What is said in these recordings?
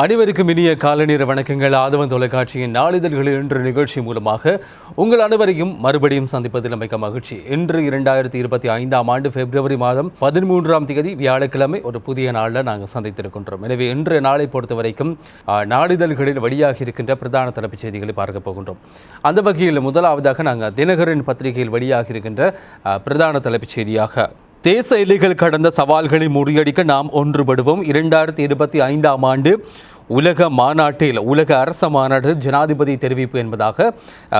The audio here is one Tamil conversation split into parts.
அனைவருக்கும் இனிய காலநீர வணக்கங்கள். ஆதவன் தொலைக்காட்சியின் நாளிதழ்களில் இன்று நிகழ்ச்சி மூலமாக உங்கள் அனைவரையும் மறுபடியும் சந்திப்பதில் அமைக்க மகிழ்ச்சி. இன்று இரண்டாயிரத்தி இருபத்தி ஐந்தாம் ஆண்டு பிப்ரவரி மாதம் பதிமூன்றாம் தேதி வியாழக்கிழமை ஒரு புதிய நாளில் நாங்கள் சந்தித்திருக்கின்றோம். எனவே இன்றைய நாளை பொறுத்த வரைக்கும் நாளிதழ்களில் வெளியாகி இருக்கின்ற பிரதான தலைப்புச் செய்திகளை பார்க்க போகின்றோம். அந்த வகையில் முதலாவதாக நாங்கள் தினகரன் பத்திரிகையில் வெளியாகி இருக்கின்ற பிரதான தலைப்புச் செய்தியாக தேச எல்லைகள் கடந்த சவால்களை முறியடிக்க நாம் ஒன்றுபடுவோம். இரண்டாயிரத்தி இருபத்தி ஐந்தாம் ஆண்டு உலக மாநாட்டில் உலக அரச மாநாட்டில் ஜனாதிபதி தெரிவிப்பு என்பதாக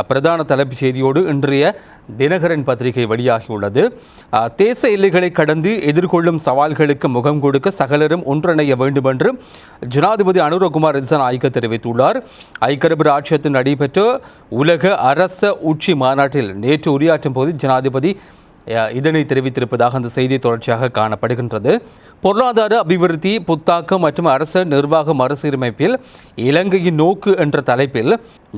பிரதான தலைப்புச் செய்தியோடு இன்றைய தினகரன் பத்திரிகை வெளியாகியுள்ளது. தேச எல்லைகளை கடந்து எதிர்கொள்ளும் சவால்களுக்கு முகம் கொடுக்க சகலரும் ஒன்றிணைய வேண்டும் என்று ஜனாதிபதி அனுரகுமார் திசாநாயக்க தெரிவித்துள்ளார். ஐக்கிய ராஜ்யத்தில் நடைபெற்ற உலக அரச உச்சி மாநாட்டில் நேற்று உரையாற்றும் போது ஜனாதிபதி இதனை தெரிவித்திருப்பதாக அந்த செய்தி தொடர்ச்சியாக காணப்படுகின்றது. பொருளாதார அபிவிருத்தி புத்தாக்கம் மற்றும் அரச நிர்வாக மறுசீரமைப்பில் இலங்கையின் நோக்கு என்ற தலைப்பில்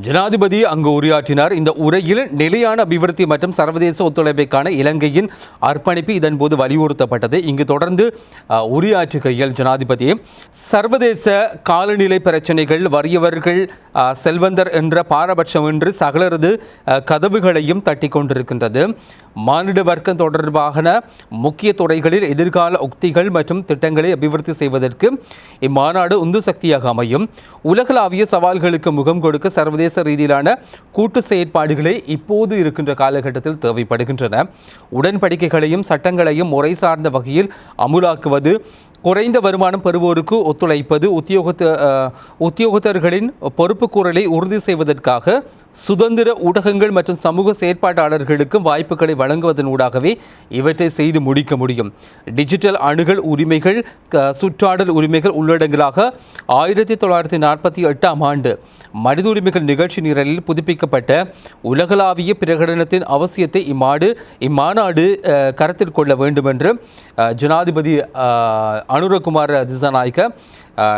ஜனாதிபதி அங்கு உரையாற்றினார். இந்த உரையில் நிலையான அபிவிருத்தி மற்றும் சர்வதேச ஒத்துழைப்பைக்கான இலங்கையின் அர்ப்பணிப்பு இதன்போது வலியுறுத்தப்பட்டது. இங்கு தொடர்ந்து உரையாற்றுகையில் ஜனாதிபதி சர்வதேச காலநிலை பிரச்சனைகள் வறியவர்கள் செல்வந்தர் என்ற பாரபட்சமின்றி சகலரது கதவுகளையும் தட்டி கொண்டிருக்கின்றது. மானிட வர்க்கம் தொடர்பான முக்கிய துறைகளில் எதிர்கால உக்திகள் மற்றும் திட்டங்களை அபிவிருத்தி செய்வதற்கு இம்மாநாடு உந்து சக்தியாக அமையும். உலகளாவிய சவால்களுக்கு முகம் கொடுக்க சர்வதேச ரீதியிலான கூட்டு செயற்பாடுகளே இப்போது இருக்கின்ற காலகட்டத்தில் தேவைப்படுகின்றன. உடன்படிக்கைகளையும் சட்டங்களையும் முறை சார்ந்த வகையில் அமுலாக்குவது குறைந்த வருமானம் பெறுவோருக்கு ஒத்துழைப்பது உத்தியோகத்த உத்தியோகத்தர்களின் பொறுப்புக்கூறலை உறுதி செய்வதற்காக சுதந்திர ஊடகங்கள் மற்றும் சமூக செயற்பாட்டாளர்களுக்கும் வாய்ப்புகளை வழங்குவதனூடாகவே இவற்றை செய்து முடிக்க முடியும். டிஜிட்டல் அணுகல் உரிமைகள் க- சுற்றாடல் உரிமைகள் உள்ளடங்கலாக ஆயிரத்தி தொள்ளாயிரத்தி நாற்பத்தி எட்டாம் ஆண்டு மனித உரிமைகள் நிகழ்ச்சி நிரலில் புதுப்பிக்கப்பட்ட உலகளாவிய பிரகடனத்தின் அவசியத்தை இம்மாடு இம்மாநாடு கருத்தில் கொள்ள வேண்டும் என்று ஜனாதிபதி அனுரகுமார் திசாநாயக்க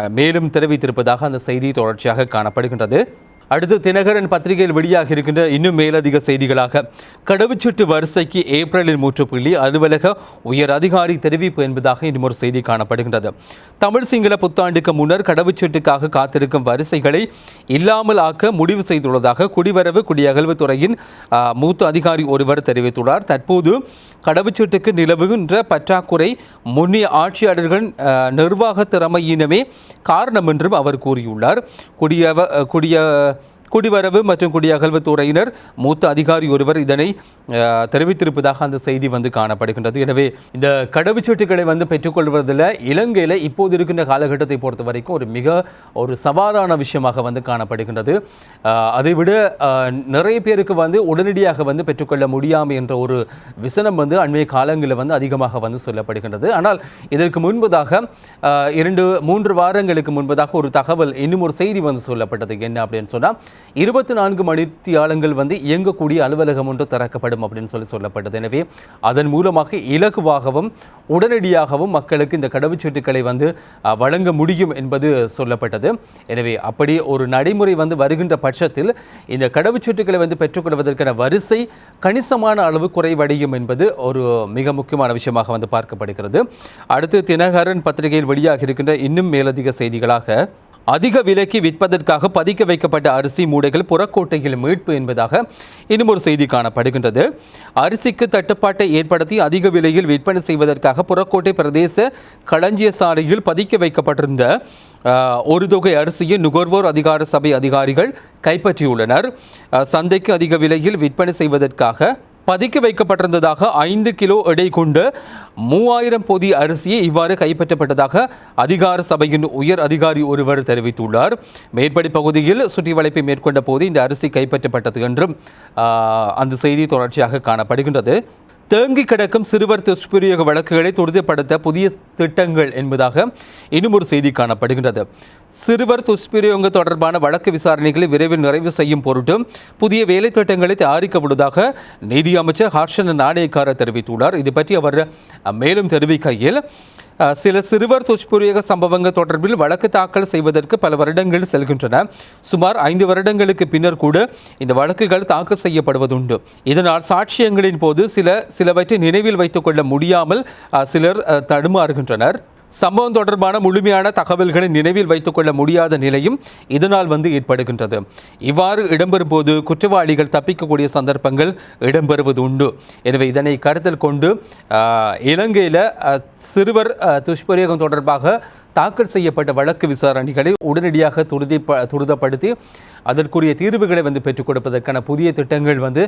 மேலும் தெரிவித்திருப்பதாக அந்த செய்தி தொடர்ச்சியாக காணப்படுகின்றது. அடுத்து தினகரன் பத்திரிகையில் வெளியாக இருக்கின்ற இன்னும் மேலதிக செய்திகளாக. கடவுச்சீட்டு வரிசைக்கு ஏப்ரலில் முற்றுப்புள்ளி அலுவலக உயர் அதிகாரி தெரிவிப்பு என்பதாக இன்னும் ஒரு செய்தி காணப்படுகின்றது. தமிழ் சிங்கள புத்தாண்டுக்கு முன்னர் கடவுச்சீட்டுக்காக காத்திருக்கும் வரிசைகளை இல்லாமல் ஆக்க முடிவு செய்துள்ளதாக குடிவரவு குடியகல்வு துறையின் மூத்த அதிகாரி ஒருவர் தெரிவித்துள்ளார். தற்போது கடவுச்சீட்டுக்கு நிலவுகின்ற பற்றாக்குறை முன்னிய ஆட்சியாளர்கள் நிர்வாக திறமையினமே காரணம் என்றும் அவர் கூறியுள்ளார். குடியவ குடிய குடிவரவு மற்றும் குடியகல்வுத்துறையினர் மூத்த அதிகாரி ஒருவர் இதனை தெரிவித்திருப்பதாக அந்த செய்தி வந்து காணப்படுகின்றது. எனவே இந்த கடவுச்சீட்டுகளை வந்து பெற்றுக்கொள்வதில் இலங்கையில் இப்போது இருக்கின்ற காலகட்டத்தை பொறுத்த வரைக்கும் ஒரு மிக ஒரு சவாலான விஷயமாக வந்து காணப்படுகின்றது. அதைவிட நிறைய பேருக்கு வந்து உடனடியாக வந்து பெற்றுக்கொள்ள முடியாமல் என்ற ஒரு விசனம் வந்து அண்மைய காலங்களில் வந்து அதிகமாக வந்து சொல்லப்படுகின்றது. ஆனால் இதற்கு முன்பதாக இரண்டு மூன்று வாரங்களுக்கு முன்பதாக ஒரு தகவல் இன்னும் ஒரு செய்தி வந்து சொல்லப்பட்டது. என்ன அப்படின்னு சொன்னால் இருபத்தி நான்கு மணித்தியாலங்கள் வந்து இயங்கக்கூடிய அலுவலகம் ஒன்று திறக்கப்படும் அப்படின்னு சொல்லி சொல்லப்பட்டது. எனவே அதன் மூலமாக இலகுவாகவும் உடனடியாகவும் மக்களுக்கு இந்த கடவுச்சீட்டுகளை வந்து வழங்க முடியும் என்பது சொல்லப்பட்டது. எனவே அப்படி ஒரு நடைமுறை வந்து வருகின்ற பட்சத்தில் இந்த கடவுச்சீட்டுகளை வந்து பெற்றுக்கொள்வதற்கான வரிசை கணிசமான அளவு குறைவடையும் என்பது ஒரு மிக முக்கியமான விஷயமாக வந்து பார்க்கப்படுகிறது. அடுத்து தினகரன் பத்திரிகையில் வெளியாக இருக்கின்ற இன்னும் மேலதிக செய்திகளாக அதிக விலைக்கு விற்பதற்காக பதிக்க வைக்கப்பட்ட அரிசி மூடைகள் புறக்கோட்டையில் மீட்பு என்பதாக இன்னும் ஒரு செய்தி காணப்படுகின்றது. அரிசிக்கு தட்டுப்பாட்டை ஏற்படுத்தி அதிக விலையில் விற்பனை செய்வதற்காக புறக்கோட்டை பிரதேச களஞ்சிய சாலையில் பதிக்க வைக்கப்பட்டிருந்த ஒரு தொகை அரிசியை நுகர்வோர் அதிகார சபை அதிகாரிகள் கைப்பற்றியுள்ளனர். சந்தைக்கு அதிக விலையில் விற்பனை செய்வதற்காக பதுக்கி வைக்கப்பட்டிருந்ததாக ஐந்து கிலோ எடை கொண்டு மூவாயிரம் பொதி அரிசியை இவ்வாறு கைப்பற்றப்பட்டதாக அதிகார சபையின் உயர் அதிகாரி ஒருவர் தெரிவித்துள்ளார். மேற்படி பகுதியில் சுற்றி வளைப்பை மேற்கொண்ட போது இந்த அரிசி கைப்பற்றப்பட்டது என்றும் அந்த செய்தி தொடர்ச்சியாக காணப்படுகின்றது. தேங்கி கிடக்கும் சிறுவர் துஷ்பிரயோக வழக்குகளை துரிதப்படுத்த புதிய திட்டங்கள் என்பதாக இன்னும் ஒரு செய்தி காணப்படுகின்றது. சிறுவர் துஷ்பிரயோக தொடர்பான வழக்கு விசாரணைகளை விரைவில் நிறைவு செய்யும் பொருட்டு புதிய வேலை திட்டங்களை தயாரிக்க உள்ளதாக நீதி அமைச்சர் ஹர்ஷன் நாணயக்கார தெரிவித்துள்ளார். இது பற்றி அவர் மேலும் தெரிவிக்கையில் சில சிறுவர் துஷ்பிரயோக சம்பவங்கள் தொடர்பில் வழக்கு தாக்கல் செய்வதற்கு பல வருடங்கள் செல்கின்றன. சுமார் ஐந்து வருடங்களுக்கு பின்னர் கூட இந்த வழக்குகள் தாக்கல் செய்யப்படுவதுண்டு. இதனால் சாட்சியங்களின் போது சில சிலவற்றை நினைவில் வைத்துக் கொள்ள முடியாமல் சிலர் தடுமாறுகின்றனர். சம்பவம் தொடர்பான முழுமையான தகவல்களை நினைவில் வைத்துக் கொள்ள முடியாத நிலையும் இதனால் வந்து ஏற்படுகின்றது. இவ்வாறு இடம்பெறும் போது குற்றவாளிகள் தப்பிக்கக்கூடிய சந்தர்ப்பங்கள் இடம்பெறுவது உண்டு. எனவே இதனை கருத்தில் கொண்டு இலங்கையில் சிறுவர் துஷ்பிரயோகம் தொடர்பாக தாக்கல் செய்யப்பட்ட வழக்கு விசாரணைகளை உடனடியாக துரிதி துரிதப்படுத்தி அதற்குரிய தீர்வுகளை வந்து பெற்றுக் கொடுப்பதற்கான புதிய திட்டங்கள் வந்து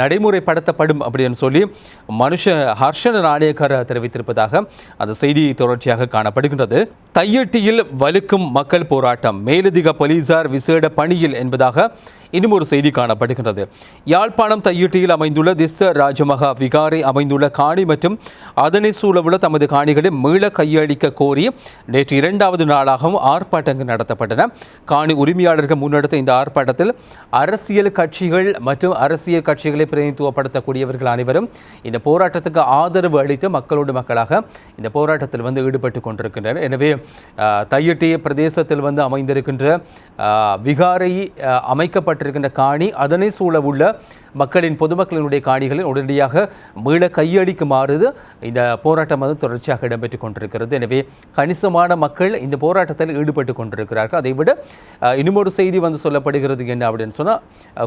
நடைமுறைப்படுத்தப்படும் அப்படின்னு சொல்லி மனுஷ ஹர்ஷன நாணயக்கர் தெரிவித்திருப்பதாக அந்த செய்தி தொடர்ச்சியாக காணப்படுகின்றது. தையட்டியில் வலுக்கும் மக்கள் போராட்டம். மேலதிக போலீசார் விசேட பணியில் என்பதாக இன்னும் ஒரு செய்தி காணப்படுகின்றது. யாழ்ப்பாணம் தையிட்டியில் அமைந்துள்ள திஸ்ஸ ராஜமகா விகாரை அமைந்துள்ள காணி மற்றும் அதனை சூழவுள்ள தமது காணிகளை மீள கையளிக்க கோரி நேற்று இரண்டாவது நாளாகவும் ஆர்ப்பாட்டங்கள் நடத்தப்பட்டன. காணி உரிமையாளர்கள் முன்னெடுத்த இந்த ஆர்ப்பாட்டத்தில் அரசியல் கட்சிகள் மற்றும் அரசியல் கட்சிகளை பிரதிநிதித்துவப்படுத்தக்கூடியவர்கள் அனைவரும் இந்த போராட்டத்துக்கு ஆதரவு அளித்து மக்களோடு மக்களாக இந்த போராட்டத்தில் வந்து ஈடுபட்டு கொண்டிருக்கின்றனர். எனவே தையட்டிய பிரதேசத்தில் வந்து அமைந்திருக்கின்ற விகாரை அமைக்கப்பட்ட அமைக்கப்பட்டிருக்கின்ற காணி அதனை சூழவுள்ள மக்களின் பொதுமக்களினுடைய காணிகளை உடனடியாக மீள கையடிக்குமாறு இந்த போராட்டம் வந்து தொடர்ச்சியாக இடம்பெற்றுக் கொண்டிருக்கிறது. எனவே கணிசமான மக்கள் இந்த போராட்டத்தில் ஈடுபட்டு கொண்டிருக்கிறார்கள். அதைவிட அஹ், ஒரு செய்தி வந்து சொல்லப்படுகிறது என்ன அப்படின்னு சொன்னால்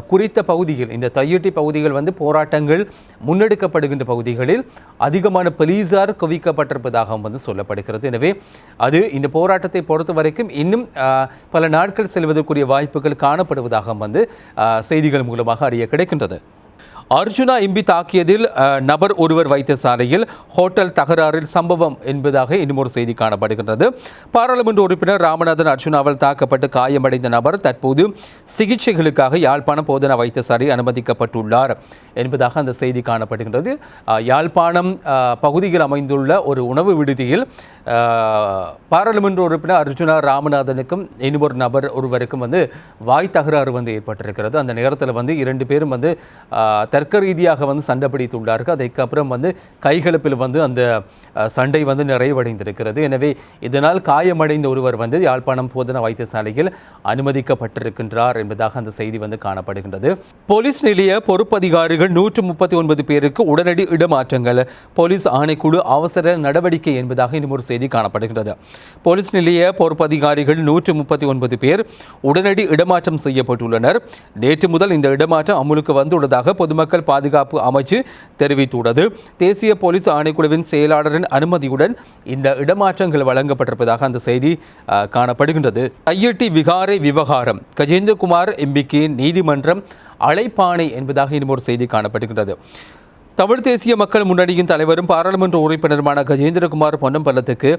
குறித்த பகுதிகள் இந்த தையட்டி பகுதிகள் வந்து போராட்டங்கள் முன்னெடுக்கப்படுகின்ற பகுதிகளில் அதிகமான போலீசார் குவிக்கப்பட்டிருப்பதாகவும் வந்து சொல்லப்படுகிறது. எனவே அது இந்த போராட்டத்தை பொறுத்த வரைக்கும் இன்னும் பல நாட்கள் செல்வதற்குரிய வாய்ப்புகள் காணப்படுவதாக வந்து செய்திகள் மூலமாக அறிய கிடைக்கின்றது. அர்ஜுனா எம்பி தாக்கியதில் நபர் ஒருவர் வைத்தியசாலையில் ஹோட்டல் தகராறில் சம்பவம் என்பதாக இன்னும் ஒரு செய்தி காணப்படுகின்றது. பாராளுமன்ற உறுப்பினர் ராமநாதன் அர்ஜுனாவால் தாக்கப்பட்டு காயமடைந்த நபர் தற்போது சிகிச்சைகளுக்காக யாழ்ப்பாணம் போதனா வைத்தியசாலை அனுமதிக்கப்பட்டுள்ளார் என்பதாக அந்த செய்தி காணப்படுகின்றது. யாழ்ப்பாணம் பகுதியில் அமைந்துள்ள ஒரு உணவு விடுதியில் பாராளுமன்ற உறுப்பினர் அர்ஜுனா ராமநாதனுக்கும் இன்னொரு ஒரு நபர் ஒருவருக்கும் வந்து வாய் தகராறு வந்து ஏற்பட்டிருக்கிறது. அந்த நேரத்தில் வந்து இரண்டு பேரும் வந்து தர்க்க ரீதியாக வந்து சண்டை பிடித்துள்ளார்கள். அதுக்கப்புறம் வந்து கைகலப்பில் வந்து அந்த சண்டை வந்து நிறைவடைந்திருக்கிறது. எனவே இதனால் காயமடைந்த ஒருவர் வந்து யாழ்ப்பாணம் போதனா வைத்தியசாலையில் அனுமதிக்கப்பட்டிருக்கின்றார் என்பதாக அந்த செய்தி வந்து காணப்படுகின்றது. போலீஸ் நிலைய பொறுப்பதிகாரிகள் நூற்று முப்பத்தி ஒன்பது பேருக்கு உடனடி இடமாற்றங்கள். போலீஸ் ஆணைக்குழு அவசர நடவடிக்கை என்பதாக இன்னும் ஒரு செய்தி காணப்படுகின்றது. போலீஸ் நிலைய பொறுப்பதிகாரிகள் நூற்று முப்பத்தி ஒன்பது பேர் உடனடி இடமாற்றம் செய்யப்பட்டுள்ளனர். நேற்று முதல் இந்த இடமாற்றம் அமுலுக்கு வந்துள்ளதாக பொதுமக்கள் பாதுகாப்பு அமைச்சு தெரிவித்துள்ளது. தேசிய போலீஸ் ஆணைக்குழுவின் செயலாளரின் அனுமதியுடன் இந்த இடமாற்றங்கள் வழங்கப்பட்டிருப்பதாக அந்த செய்தி காணப்படுகின்றது. ஐஐடி விகாரை விவகாரம். கஜேந்திரகுமார் எம்பிக்கு நீதிமன்றம் அழைப்பாணை என்பதாக இன்னும் ஒரு செய்தி காணப்படுகின்றது. தமிழ் தேசிய மக்கள் முன்னணியின் தலைவரும் பாராளுமன்ற உறுப்பினருமான கஜேந்திரகுமார் பொன்னம்பலத்துக்கு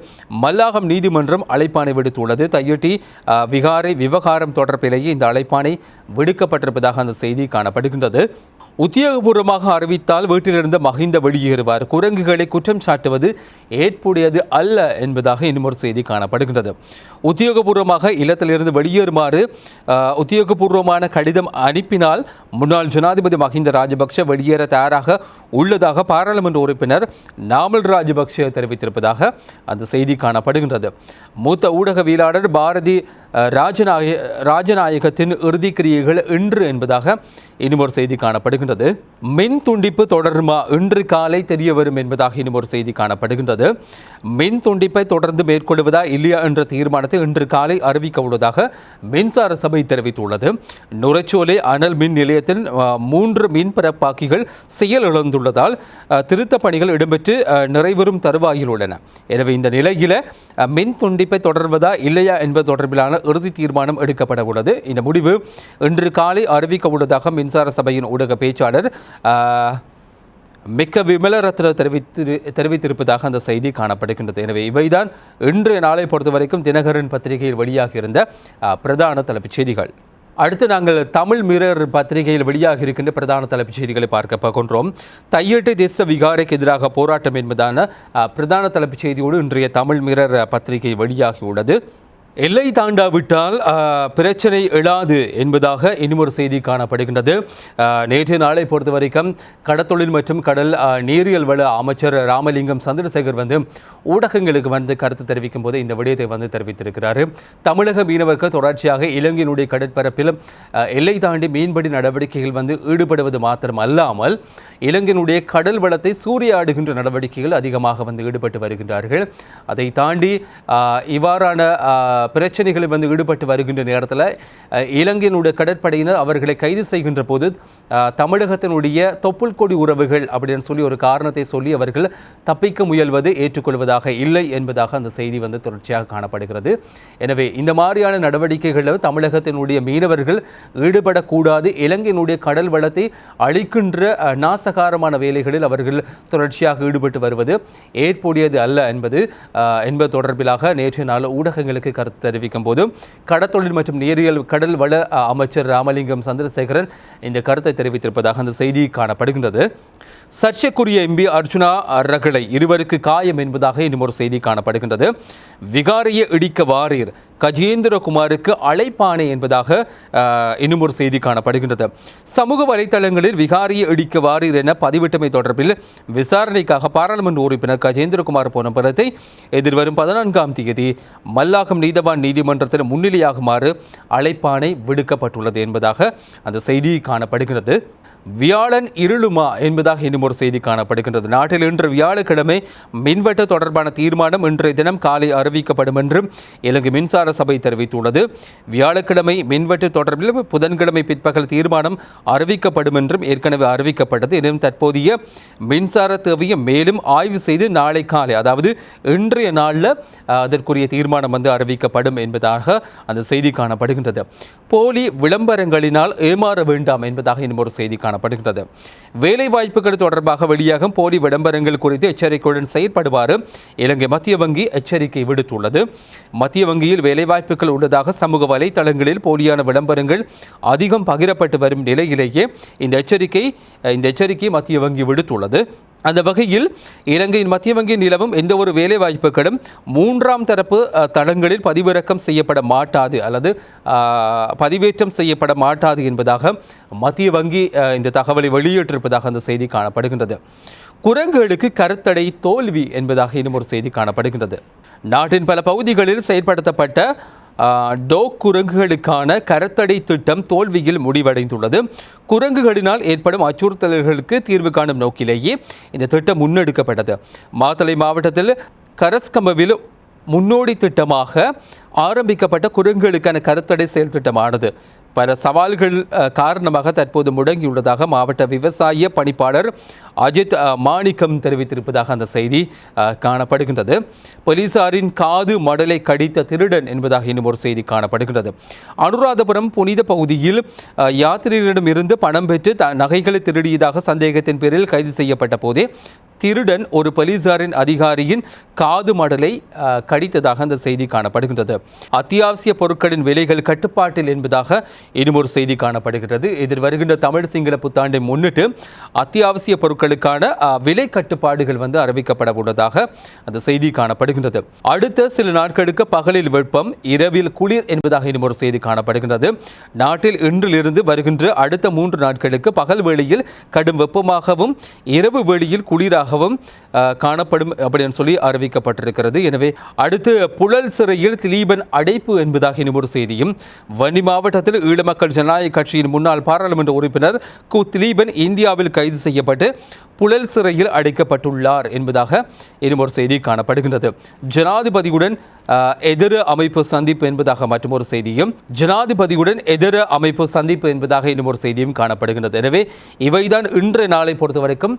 மல்லாகம் நீதிமன்றம் அழைப்பானை விடுத்துள்ளது. தையட்டி விகாரை விவகாரம் தொடர்பிலேயே இந்த அழைப்பானை விடுக்கப்பட்டிருப்பதாக அந்த செய்தி காணப்படுகின்றது. உத்தியோகபூர்வமாக அறிவித்தால் வீட்டிலிருந்து மகிந்த வெளியேறுவார். குரங்குகளை குற்றம் சாட்டுவது ஏற்புடையது அல்ல என்பதாக இன்னும் ஒரு செய்தி காணப்படுகின்றது. உத்தியோகபூர்வமாக இல்லத்திலிருந்து வெளியேறுமாறு உத்தியோகபூர்வமான கடிதம் அனுப்பினால் முன்னாள் ஜனாதிபதி மஹிந்த ராஜபக்ஷ வெளியேற தயாராக உள்ளதாக பாராளுமன்ற உறுப்பினர் நாமல் ராஜபக்ஷ தெரிவித்திருப்பதாக அந்த செய்தி காணப்படுகின்றது. மூத்த ஊடகவியலாளர் பாரதி ராஜநாய ராஜநாயகத்தின் இறுதிக்கிரியைகள் இன்று என்பதாக இன்னும் ஒரு செய்தி காணப்படுகின்றது மின் துண்டிப்பு தொடருமா? இன்று காலை தெரிய வரும் என்பதாக இன்னும் ஒரு செய்தி காணப்படுகின்றது. மின் துண்டிப்பை தொடர்ந்து மேற்கொள்வதா இல்லையா என்ற தீர்மானத்தை இன்று காலை அறிவிக்க உள்ளதாக மின்சார சபை தெரிவித்துள்ளது. நுரைச்சோலை அனல் மின் நிலையத்தில் மூன்று மின் பரப்பாக்கிகள் செயலிழந்துள்ளதால் திருத்த திருத்தப் பணிகள் இடம்பெற்று அஹ், நிறைவேறும் தருவாயில் உள்ளன. எனவே இந்த நிலையில் மின் துண்டிப்பை தொடர்வதா இல்லையா என்பது தொடர்பிலான இறுதி தீர்மானம் எடுக்கப்பட உள்ளது. இந்த முடிவு இன்று காலை அறிவிக்க உள்ளதாக மின்சார சபையின் ஊடக பேச்சாளர் மிக்க விமலரத்தில் தெரிவித்து தெரிவித்திருப்பதாக அந்த செய்தி காணப்படுகின்றது. எனவே இவைதான் இன்றைய நாளை பொறுத்தவரைக்கும் தினகரன் பத்திரிகையில் வெளியாகியிருந்த இருந்த பிரதான தலைப்புச் செய்திகள். அடுத்து நாங்கள் தமிழ் மிரர் பத்திரிகையில் வெளியாக இருக்கின்ற பிரதான தலைப்புச் செய்திகளை பார்க்க போகின்றோம். தையட்டு தேச விகாரைக்கு எதிராக போராட்டம் என்பதான பிரதான தலைப்புச் செய்தியோடு இன்றைய தமிழ் மிரர் பத்திரிகை வெளியாகியுள்ளது எல்லை தாண்டாவிட்டால் பிரச்சனை எழாது என்பதாக இன்னும் ஒரு செய்தி காணப்படுகின்றது. நேற்று நாளை பொறுத்த வரைக்கும் கடத்தொழில் மற்றும் கடல் நீரியல் வள அமைச்சர் ராமலிங்கம் சந்திரசேகர் வந்து ஊடகங்களுக்கு வந்து கருத்து தெரிவிக்கும் போது இந்த விடயத்தை வந்து தெரிவித்திருக்கிறார். தமிழக மீனவர்கள் தொடர்ச்சியாக இலங்கையினுடைய கடற்பரப்பில் எல்லை தாண்டி மீன்பிடி நடவடிக்கைகள் வந்து ஈடுபடுவது மாத்திரம் அல்லாமல் இலங்கையினுடைய கடல் வளத்தை சூறையாடுகின்ற நடவடிக்கைகள் அதிகமாக வந்து ஈடுபட்டு வருகின்றார்கள். அதை தாண்டி இவ்வாறான பிரச்சனைகளில் வந்து ஈடுபட்டு வருகின்ற நேரத்தில் இலங்கையினுடைய கடற்படையினர் அவர்களை கைது செய்கின்ற போது தமிழகத்தினுடைய தொப்புள் கொடி உறவுகள் அப்படின்னு சொல்லி ஒரு காரணத்தை சொல்லி அவர்கள் தப்பிக்க முயல்வது ஏற்றுக்கொள்வதாக இல்லை என்பதாக அந்த செய்தி வந்து தொடர்ச்சியாக காணப்படுகிறது. எனவே இந்த மாதிரியான நடவடிக்கைகளில் தமிழகத்தினுடைய மீனவர்கள் ஈடுபடக்கூடாது இலங்கையினுடைய கடல் வளத்தை அழிக்கின்ற நாசகாரமான வேலைகளில் அவர்கள் தொடர்ச்சியாக ஈடுபட்டு வருவது ஏற்புடையது அல்ல என்பது என்பது தொடர்பிலாக நேற்று நாள் ஊடகங்களுக்கு கருத்து தெரிவிக்கும் போது கடத்தொழில் மற்றும் நீரியல் கடல் வள அஹ், அமைச்சர் ராமலிங்கம் சந்திரசேகரன் இந்த கருத்தை தெரிவித்திருப்பதாக அந்த செய்தி காணப்படுகின்றது. சர்ச்சைக்குரிய எம்பி அர்ஜுனா ரகளை இருவருக்கு காயம் என்பதாக இன்னும் ஒரு செய்தி காணப்படுகின்றது. விகாரிய இடிக்க வாரீர் கஜேந்திரகுமாருக்கு அழைப்பானை என்பதாக இன்னும் ஒரு செய்தி காணப்படுகின்றது. சமூக வலைத்தளங்களில் விகாரிய இடிக்க வாரீர் என பதிவிட்டமை தொடர்பில் விசாரணைக்காக பாராளுமன்ற உறுப்பினர் கஜேந்திரகுமார் பொன்னம்பலத்தை எதிர்வரும் பதினான்காம் தேதி மல்லாகம் நீதவான் நீதிமன்றத்தில் முன்னிலையாகுமாறு அழைப்பானை விடுக்கப்பட்டுள்ளது என்பதாக அந்த செய்தி காணப்படுகிறது வியாழன் இருளுமா என்பதாக இன்னும் ஒரு செய்தி காணப்படுகின்றது. நாட்டில் இன்று வியாழக்கிழமை மின்வெட்டு தொடர்பான தீர்மானம் இன்றைய தினம் காலை அறிவிக்கப்படும் என்றும் இலங்கை மின்சார சபை தெரிவித்துள்ளது. வியாழக்கிழமை மின்வெட்டு தொடர்பில் புதன்கிழமை பிற்பகல் தீர்மானம் அறிவிக்கப்படும் என்றும் ஏற்கனவே அறிவிக்கப்பட்டது. எனினும் தற்போதைய மின்சார தேவையை மேலும் ஆய்வு செய்து நாளை காலை அதாவது இன்றைய நாளில் அதற்குரிய தீர்மானம் வந்து அறிவிக்கப்படும் என்பதாக அந்த செய்தி காணப்படுகின்றது. போலி விளம்பரங்களினால் ஏமாற வேண்டாம் என்பதாக இன்னும் ஒரு செய்தி காண காணப்படுகின்றது. வேலை வாய்ப்புகள் தொடர்பாக வெளியாகும் போலி விளம்பரங்கள் குறித்து எச்சரிக்கையுடன் செயற்படுமாறு இலங்கை மத்திய வங்கி எச்சரிக்கை விடுத்துள்ளது. மத்திய வங்கியில் வேலைவாய்ப்புகள் உள்ளதாக சமூக வலைதளங்களில் போலியான விளம்பரங்கள் அதிகம் பகிரப்பட்டு வரும் நிலையிலேயே இந்த எச்சரிக்கை இந்த எச்சரிக்கை மத்திய வங்கி விடுத்துள்ளது. அந்த வகையில் இலங்கையின் மத்திய வங்கி நிலவும் எந்த ஒரு வேலை வாய்ப்புகளும் மூன்றாம் தரப்பு தளங்களில் பதிவிறக்கம் செய்யப்பட மாட்டாது அல்லது பதிவேற்றம் செய்யப்பட மாட்டாது என்பதாக மத்திய வங்கி இந்த தகவலை வெளியிட்டிருப்பதாக அந்த செய்தி காணப்படுகின்றது. குரங்குகளுக்கு கருத்தடை தோல்வி என்பதாக இன்னும் ஒரு செய்தி காணப்படுகின்றது. நாட்டின் பல பகுதிகளில் செயற்படுத்தப்பட்ட டோக் குரங்குகளுக்கான கரத்தடை திட்டம் தோல்வியில் முடிவடைந்துள்ளது. குரங்குகளினால் ஏற்படும் அச்சுறுத்தல்களுக்கு தீர்வு காணும் நோக்கிலேயே இந்த திட்டம் முன்னெடுக்கப்பட்டது. மாத்தளை மாவட்டத்தில் கரஸ்கம்பவில் முன்னோடி திட்டமாக ஆரம்பிக்கப்பட்ட குரங்குகளுக்கான கருத்தடை செயல் திட்டமானது. பல சவால்கள் காரணமாக தற்போது முடங்கியுள்ளதாக மாவட்ட விவசாய பணிப்பாளர் அஜித் மாணிக்கம் தெரிவித்திருப்பதாக அந்த செய்தி காணப்படுகின்றது. போலீசாரின் காது மடலை கடித்த திருடன் என்பதாக இன்னும் ஒரு செய்தி காணப்படுகின்றது. அனுராதபுரம் புனித பகுதியில் அஹ், இருந்து பணம் பெற்று த நகைகளை திருடியதாக சந்தேகத்தின் பேரில் கைது செய்யப்பட்ட போதே திருடன் ஒரு போலீசாரின் அதிகாரியின் காது மடலை கடித்ததாக அந்த செய்தி காணப்படுகின்றது. அத்தியாவசிய பொருட்களின் விலைகள் கட்டுப்பாட்டில் என்பதாக இன்னும் ஒரு செய்தி காணப்படுகிறது இதில் வருகின்ற தமிழ் சிங்கள புத்தாண்டை முன்னிட்டு அத்தியாவசிய பொருட்களுக்கான விலை கட்டுப்பாடுகள் வந்து அறிவிக்கப்பட உள்ளதாக அந்த செய்தி காணப்படுகின்றது. அடுத்த சில நாட்களுக்கு பகலில் வெப்பம் இரவில் குளிர் என்பதாக இன்னும் ஒரு செய்தி காணப்படுகின்றது. நாட்டில் இன்றிலிருந்து வருகின்ற அடுத்த மூன்று நாட்களுக்கு பகல் வேளையில் கடும் வெப்பமாகவும் இரவு வேளையில் குளிராக அஹ், காணப்படும் அப்படின்னு சொல்லி அறிவிக்கப்பட்டிருக்கிறது. எனவே அடுத்து புழல் சிறையில் திலீபன் அடைப்பு என்பதாக இன்னும் ஒரு செய்தியும். வன்னி மாவட்டத்தில் ஈழமக்கள் ஜனநாயக கட்சியின் முன்னாள் பாராளுமன்ற உறுப்பினர் கு திலீபன் இந்தியாவில் கைது செய்யப்பட்டு புழல் சிறையில் அடைக்கப்பட்டுள்ளார் என்பதாக இன்னும் ஒரு செய்தி காணப்படுகின்றது. ஜனாதிபதியுடன் எதிர அமைப்பு சந்திப்பு என்பதாக மற்றொரு செய்தியும். ஜனாதிபதியுடன் எதிர அமைப்பு சந்திப்பு என்பதாக இன்னும் ஒரு செய்தியும் காணப்படுகின்றது. எனவே இவைதான் இன்றைய நாளை பொறுத்தவரைக்கும்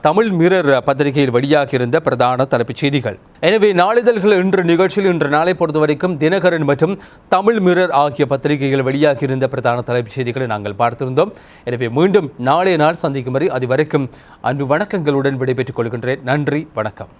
தமிழ் தமிழ் மிரர் பத்திரிகையில் வெளியாகியிருந்த பிரதான தலைப்புச் செய்திகள். எனவே நாளிதழ்கள் இன்று நிகழ்ச்சியில் இன்று நாளை பொறுத்தவரைக்கும் தினகரன் மற்றும் தமிழ் மிரர் ஆகிய பத்திரிகைகள் வெளியாகியிருந்த பிரதான தலைப்புச் செய்திகளை நாங்கள் பார்த்திருந்தோம். எனவே மீண்டும் நாளைய நாள் சந்திக்கும் வரை அது வரைக்கும் அன்பு வணக்கங்களுடன் விடைபெற்றுக் கொள்கின்றேன். நன்றி வணக்கம்.